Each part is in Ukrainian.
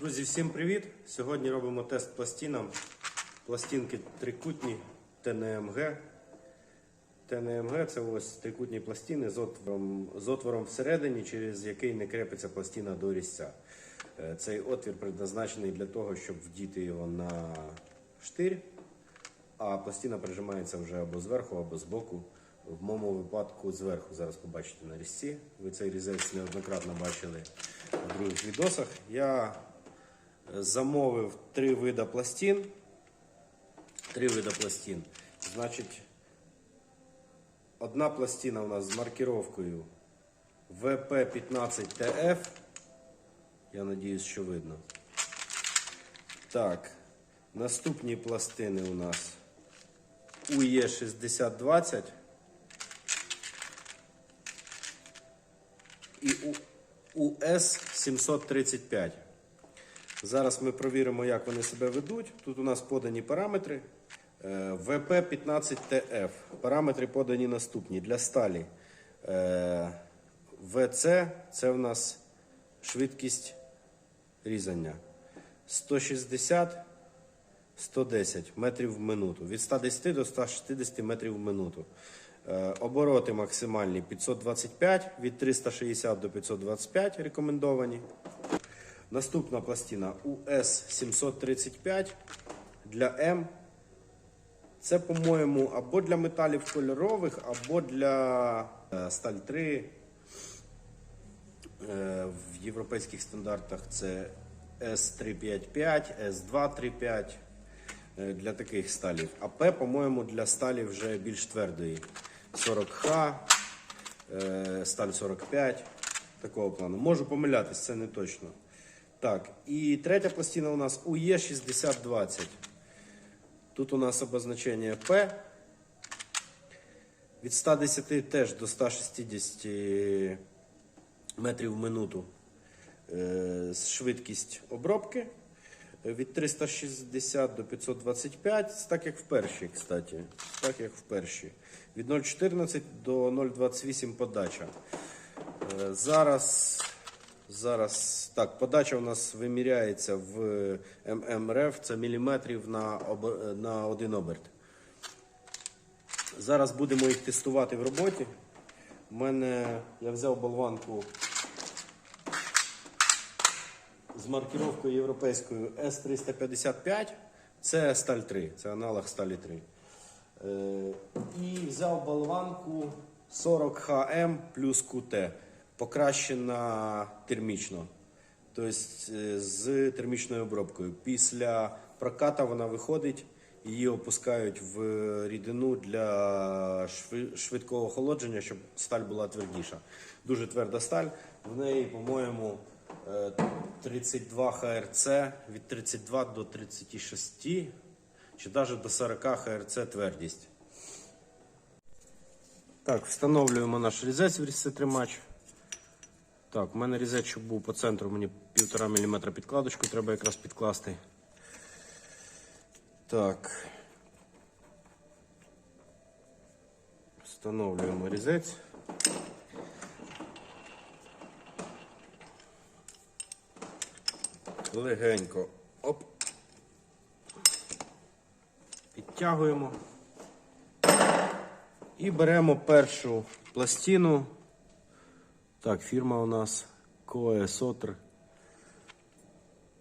Друзі, всім привіт! Сьогодні робимо тест пластинам. Пластинки трикутні ТНМГ. ТНМГ це ось трикутні пластини з отвором, з отвором всередині, через який не крепиться пластина до різця. Е, Цей отвір предназначений для того, щоб вдіти його на штир, а пластина прижимається вже або зверху, або збоку. В моєму випадку зверху зараз побачите на різці. Ви цей різець неоднократно бачили в других відосах. Я замовив три вида пластин. Три вида пластин. Значить, одна пластина у нас з маркировкою VP15TF. Я надіюсь, що видно. Так, наступні пластини у нас UE6020 і US735. Зараз ми провіримо, як вони себе ведуть. Тут у нас подані параметри. Е, VP15TF. Параметри подані наступні. Для сталі е, VC це в нас швидкість різання. 160 110 метрів в минуту. Від 110 до 160 метрів в минуту. Е, Обороти максимальні 525, від 360 до 525 рекомендовані. Наступна пластина US735 для М. Це, по-моєму, або для металів кольорових, або для е, сталь 3. Е, В європейських стандартах це S355, S235 е, для таких сталів. А П, по-моєму, для сталі вже більш твердої. 40Х, е, сталь 45, такого плану. Можу помилятись, це не точно. Так, і третя пластина у нас UE6020. Тут у нас обозначення P. Від 110 теж до 160 метрів в минуту е, швидкість обробки. Від 360 до 525, так як в першій, кстати. Так як в першій. Від 0,14 до 0,28 подача. Е, Зараз, зараз так, подача у нас виміряється в ММРФ, це міліметрів на, об- на один оберт. Зараз будемо їх тестувати в роботі. У мене я взяв болванку з маркировкою європейською S355. Це сталь 3, це аналог сталі 3. Е, і взяв болванку 40HM плюс QT, покращена термічно. Тобто е, з термічною обробкою. Після проката вона виходить, її опускають в рідину для швидкого охолодження, щоб сталь була твердіша. Дуже тверда сталь. В неї, по-моєму, е, 32 ХРЦ від 32 до 36 чи навіть до 40 ХРЦ твердість. Так, встановлюємо наш різець в різцетримач. Так, у мене різець, щоб був по центру, мені 1,5 мм підкладочку треба якраз підкласти. Так. Встановлюємо різець. Легенько. Оп. Підтягуємо. І беремо першу пластину. Так, фірма у нас Коесотр.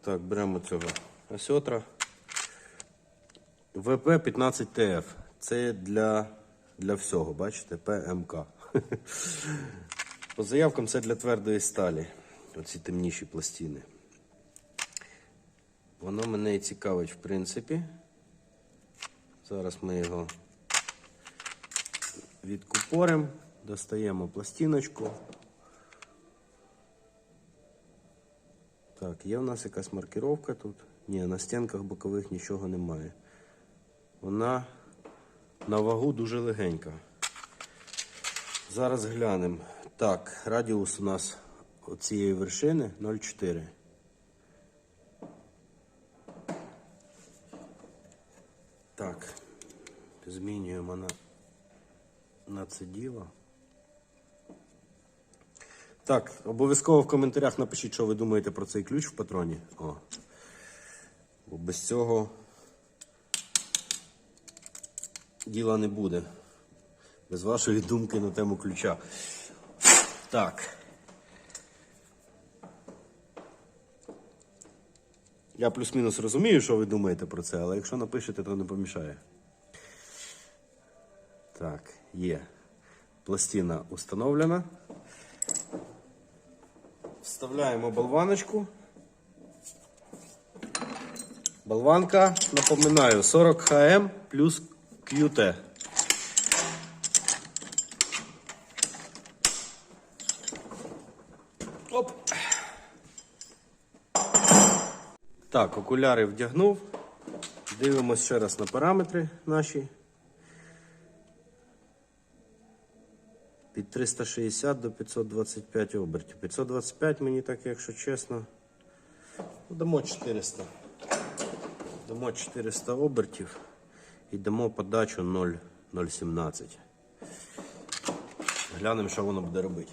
Так, беремо цього осьотра. ВП-15ТФ. Це для, для всього, бачите, ПМК. По заявкам це для твердої сталі. Оці темніші пластини. Воно мене і цікавить, в принципі. Зараз ми його відкупоримо, достаємо пластиночку. Так, є в нас якась маркировка тут? Ні, на стінках бокових нічого немає. Вона на вагу дуже легенька. Зараз глянемо. Так, радіус у нас цієї вершини 0,4. Так, змінюємо на, на це діло. Так, обов'язково в коментарях напишіть, що ви думаєте про цей ключ в патроні. О. Бо без цього діла не буде. Без вашої думки на тему ключа. Так. Я плюс-мінус розумію, що ви думаєте про це, але якщо напишете, то не помішає. Так, є. Пластина установлена. Вставляємо болваночку. Болванка, напоминаю, 40 ХМ плюс QT. Оп. Так, окуляри вдягнув. Дивимось ще раз на параметри наші. 360 до 525 обертів. 525 мені так, якщо чесно. ну, Дамо 400. Дамо 400 обертів і дамо подачу 0,017. Глянемо, що воно буде робити.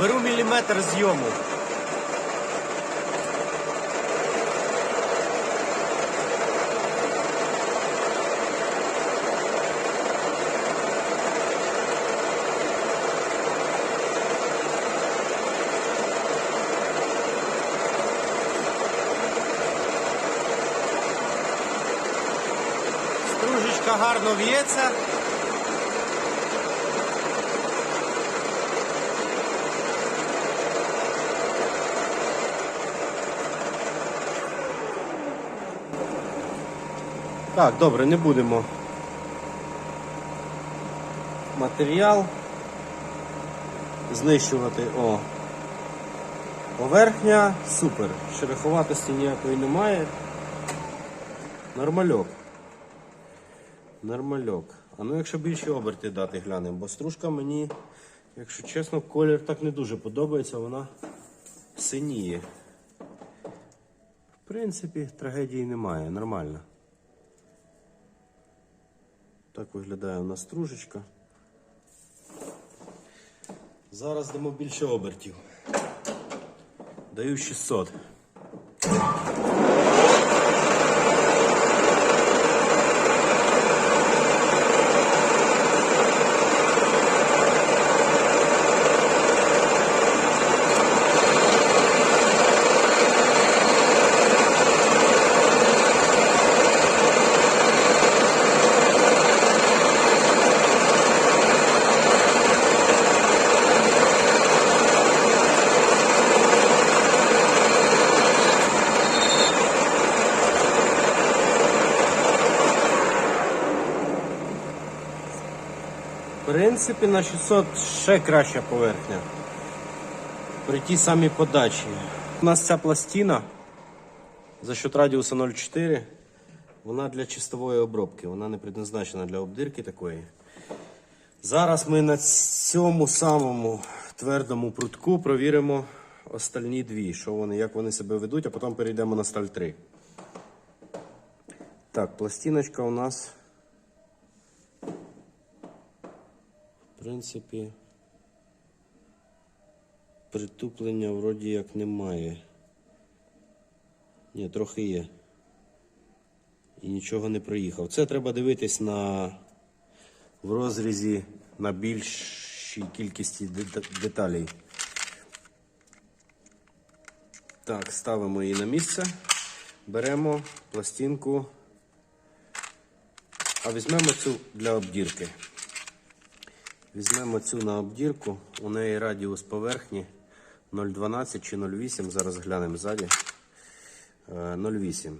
Беру міліметр зйому. Стружечка гарно в'ється. Так, добре, не будемо. Матеріал знищувати. О. Поверхня супер. Шероховатості ніякої немає. Нормальок. Нормальок. А ну якщо більше оберти дати глянемо, бо стружка мені, якщо чесно, колір так не дуже подобається, вона синіє. В принципі, трагедії немає, нормально. Так виглядає у нас стружечка. Зараз дамо більше обертів. Даю 600. В принципі, на 600 ще краща поверхня. При тій самій подачі. У нас ця пластина за счет радіуса 0,4. Вона для чистової обробки. Вона не предназначена для обдирки такої. Зараз ми на цьому самому твердому прутку провіримо остальні дві, що вони, як вони себе ведуть, а потім перейдемо на сталь 3. Так, пластиночка у нас. В принципі, притуплення вроді як немає. Ні, трохи є. І нічого не проїхав. Це треба дивитись на в розрізі на більшій кількості деталей. Так, ставимо її на місце. Беремо пластинку. А візьмемо цю для обдірки. Візьмемо цю на обдірку. У неї радіус поверхні 0,12 чи 0,8. Зараз глянемо ззаді. Е, 0,8.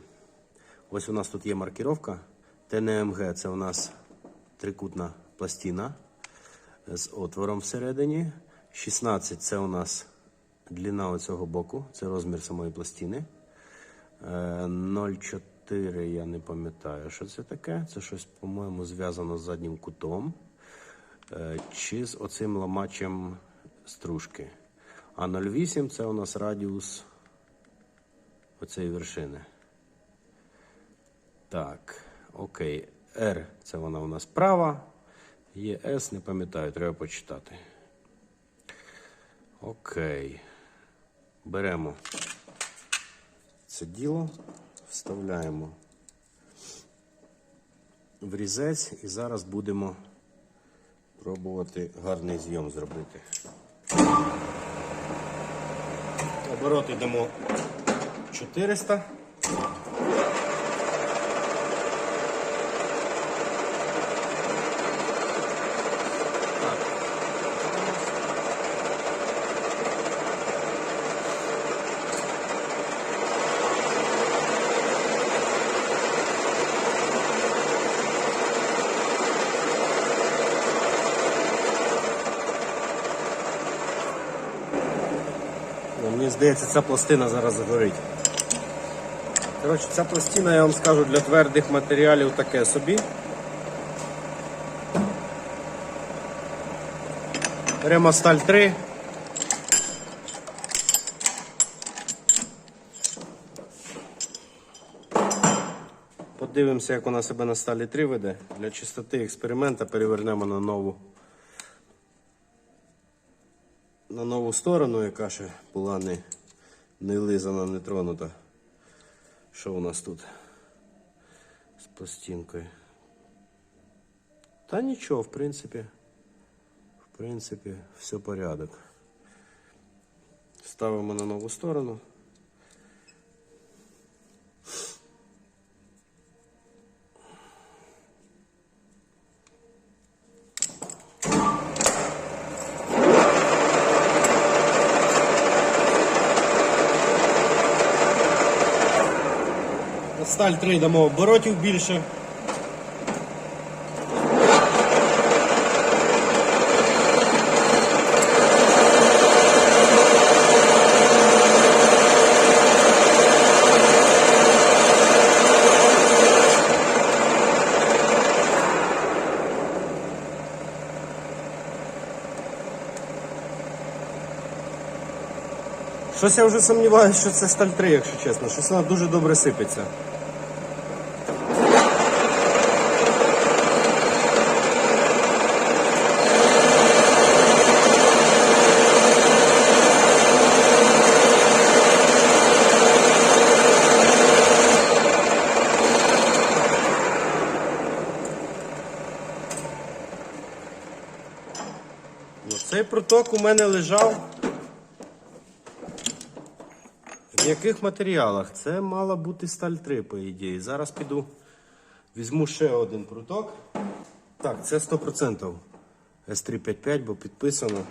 Ось у нас тут є маркіровка. ТНМГ це у нас трикутна пластина з отвором всередині. 16 це у нас длина оцього боку, це розмір самої пластини. Е, 0,4 я не пам'ятаю, що це таке. Це щось, по-моєму, зв'язано з заднім кутом. Е, Чи з оцим ламачем стружки. А 0,8 це у нас радіус оцеї вершини. Так, окей. R це вона у нас права. Є S, не пам'ятаю, треба почитати. Окей. Беремо це діло, вставляємо в різець і зараз будемо пробувати гарний зйом зробити. Обороти йдемо 400. Ну, Мені здається, ця пластина зараз згорить. Коротше, ця пластина, я вам скажу, для твердих матеріалів таке собі. Беремо сталь 3. Подивимося, як вона себе на сталі 3 веде. Для чистоти експеримента перевернемо на нову нову сторону, яка ще була не, не лизана, не тронута. Що у нас тут з пластинкою? Та нічого, в принципі, в принципі, все порядок. Ставимо на нову сторону. Сталь 3 дамо оборотів більше. Щось я вже сумніваюся, що це сталь 3, якщо чесно. Щось вона дуже добре сипеться. Ну, Проток у мене лежав в яких матеріалах? Це мала бути сталь 3, по ідеї. Зараз піду, візьму ще один пруток. Так, це 100% S355, бо підписано.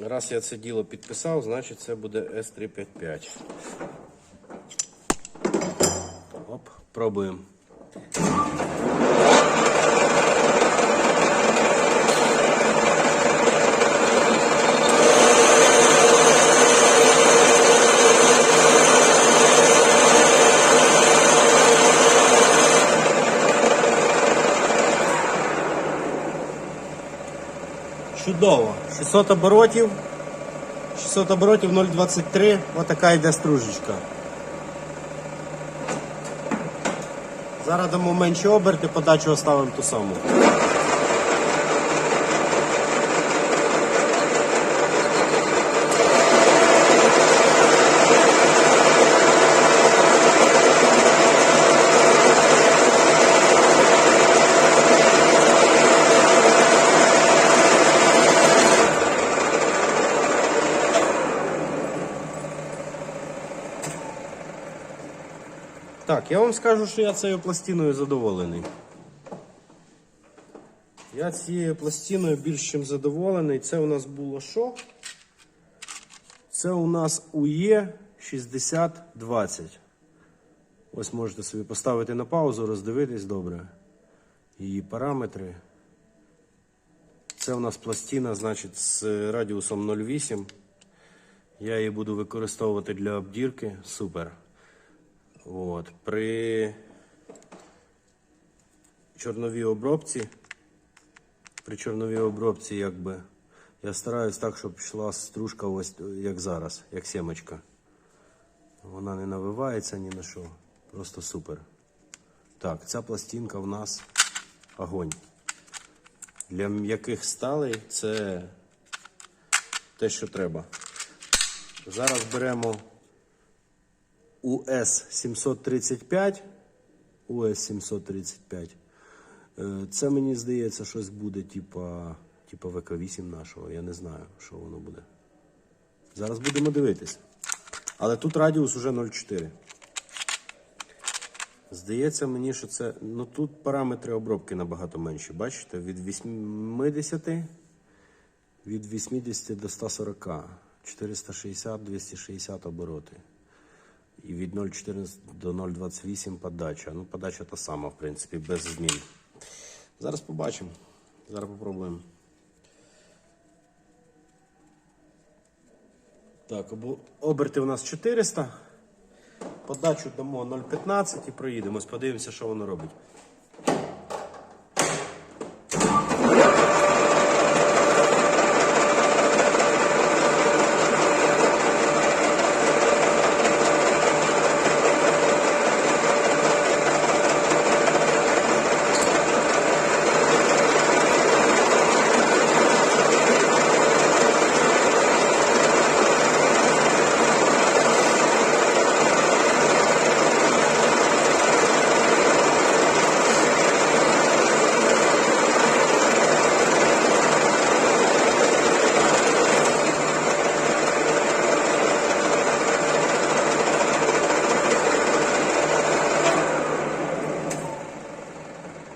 Раз я це діло підписав, значить це буде S355. Оп, пробуємо. 600 оборотів. 600 оборотів 0,23. Ось така йде стружечка. Зараз дамо менші оберти, подачу оставимо ту саму. Так, я вам скажу, що я цією пластиною задоволений. Я цією пластиною більш чим задоволений. Це у нас було що? Це у нас УЕ 6020. Ось можете собі поставити на паузу, роздивитись добре. Її параметри. Це у нас пластина, значить, з радіусом 0,8. Я її буду використовувати для обдірки. Супер. От. При чорновій обробці. При чорновій обробці, якби. Я стараюсь так, щоб йшла стружка ось як зараз, як сімочка. Вона не навивається ні на що. Просто супер. Так, ця пластинка в нас огонь. Для м'яких сталей це те, що треба. Зараз беремо US 735. US 735. Е, Це мені здається, щось буде, типа, типа ВК-8 нашого. Я не знаю, що воно буде. Зараз будемо дивитись. Але тут радіус уже 0,4. Здається мені, що це. Ну тут параметри обробки набагато менші. Бачите? Від 80 від 80 до 140. 460-260 обороти. І від 0,14 до 0,28 подача. Ну, подача та сама, в принципі, без змін. Зараз побачимо. Зараз попробуємо. Так, оберти у нас 400. Подачу дамо 0,15 і проїдемось, подивимося, що воно робить.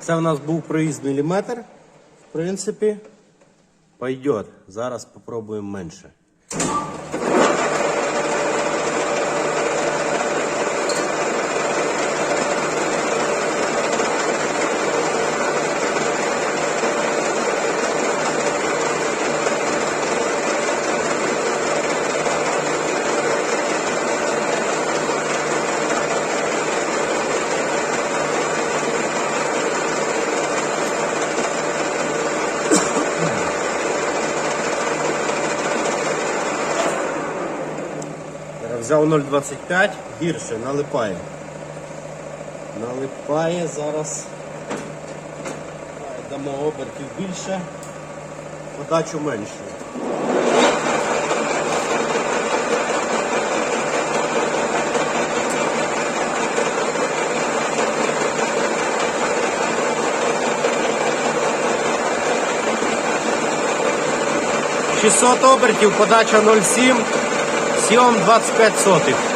Це у нас був проїзд міліметр. В принципі, пойдет. Зараз попробуємо менше. Взяв 0,25, гірше, налипає. Налипає зараз. Дамо обертів більше, подачу менше. Шістсот обертів, подача 0,7, 7,25.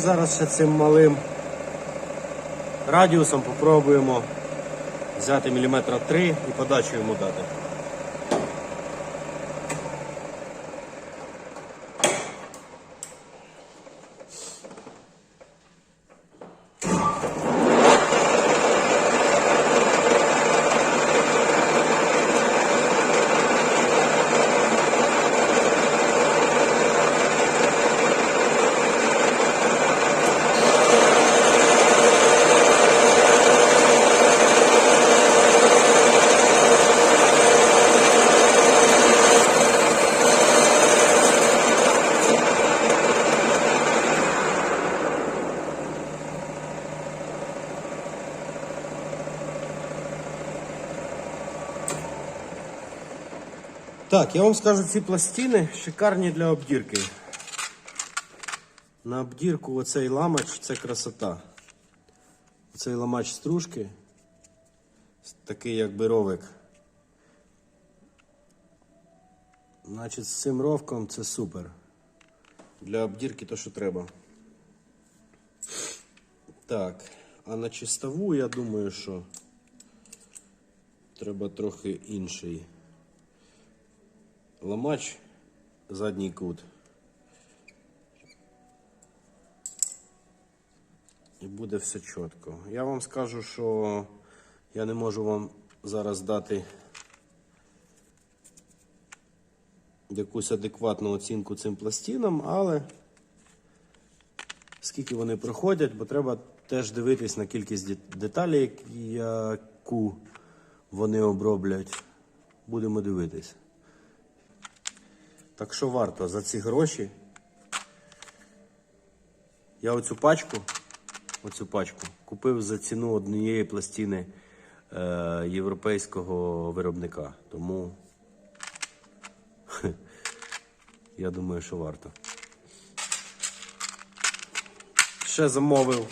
Зараз ще цим малим радіусом попробуємо взяти міліметра 3 і подачу йому дати. Так, я вам скажу, ці пластини шикарні для обдірки. На обдірку оцей ламач це красота. Оцей ламач стружки, такий як ровик. Значить, з цим ровком це супер. Для обдірки то, що треба. Так, а на чистову, я думаю, що треба трохи інший. Ламач, задній кут. І буде все чітко. Я вам скажу, що я не можу вам зараз дати якусь адекватну оцінку цим пластинам, але скільки вони проходять, бо треба теж дивитись на кількість деталей, яку вони оброблять. Будемо дивитись. Так що варто за ці гроші. Я оцю пачку, оцю пачку купив за ціну однієї пластини е, європейського виробника. Тому я думаю, що варто. Ще замовив.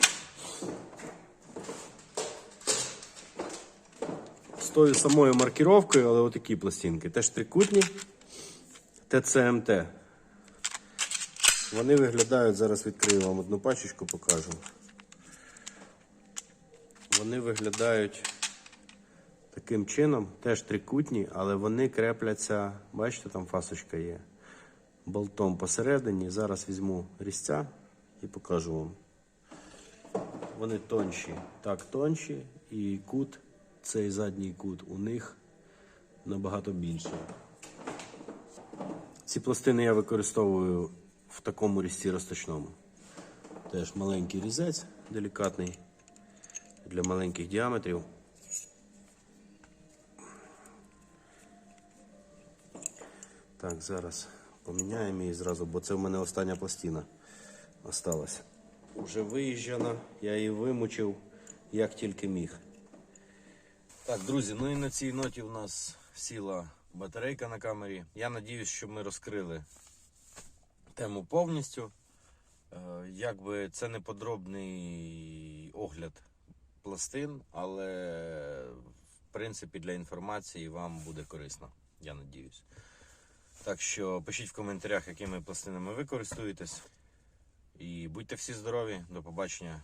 З тою самою маркіровкою, але отакі пластинки. Теж трикутні. ТЦМТ. Вони виглядають, зараз відкрию вам одну пачечку, покажу. Вони виглядають таким чином, теж трикутні, але вони крепляться, бачите, там фасочка є. Болтом посередині. Зараз візьму різця і покажу вам. Вони тонші, так тонші, і кут, цей задній кут у них набагато більший. Ці пластини я використовую в такому різці розточному. Теж маленький різець, делікатний для маленьких діаметрів. Так, зараз поміняємо її зразу, бо це в мене остання пластина осталась. Уже виїжджена, я її вимучив як тільки міг. Так, друзі, ну і на цій ноті у нас сіла батарейка на камері. Я надіюсь, що ми розкрили тему повністю. Е, Якби це не подробний огляд пластин, але в принципі для інформації вам буде корисно, я надіюсь. Так що пишіть в коментарях, якими пластинами ви користуєтесь. І будьте всі здорові, до побачення